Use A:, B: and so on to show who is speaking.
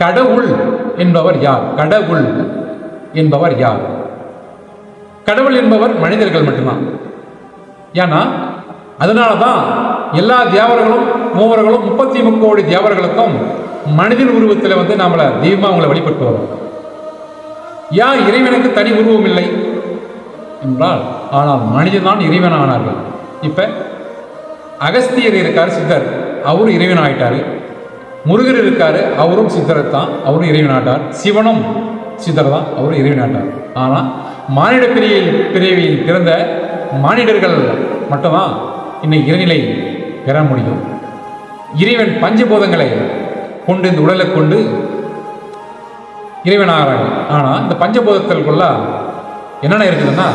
A: கடவுள் என்பவர் யார்? கடவுள் என்பவர் யார்? கடவுள் என்பவர் மனிதர்கள் மட்டும்தான். ஏன்னா அதனால தான் எல்லா தேவர்களும் மூவர்களும் முப்பத்தி முக்கோடி தேவர்களுக்கும் மனிதன் உருவத்தில் வந்து நம்மளை தெய்வமாக அவங்களை வழிபட்டு வரோம் ஏன் இறைவனுக்கு தனி உருவம் இல்லை? என்றால் ஆனால் மனிதன்தான் இறைவன் ஆனார்கள் இப்போ அகஸ்தியர் இருக்கார் சித்தர். அவரும் இறைவன் ஆயிட்டார் முருகர் இருக்கார் அவரும் சித்தர் தான் அவரும் இறைவன் ஆட்டார் சிவனும் சித்தர் தான் அவரும் இறைவனாட்டார். ஆனால் மானிட பிரிவில் பிரிவில் பிறந்த மானிடர்கள் மட்டும்தான் இன்னைக்கு இறைநிலை பெற முடியும். இறைவன் பஞ்சபூதங்களை கொண்டு இந்த உடலை கொண்டு இறைவன் ஆனால் இந்த பஞ்சபூதத்திற்குள்ள என்னென்ன இருக்குதுன்னா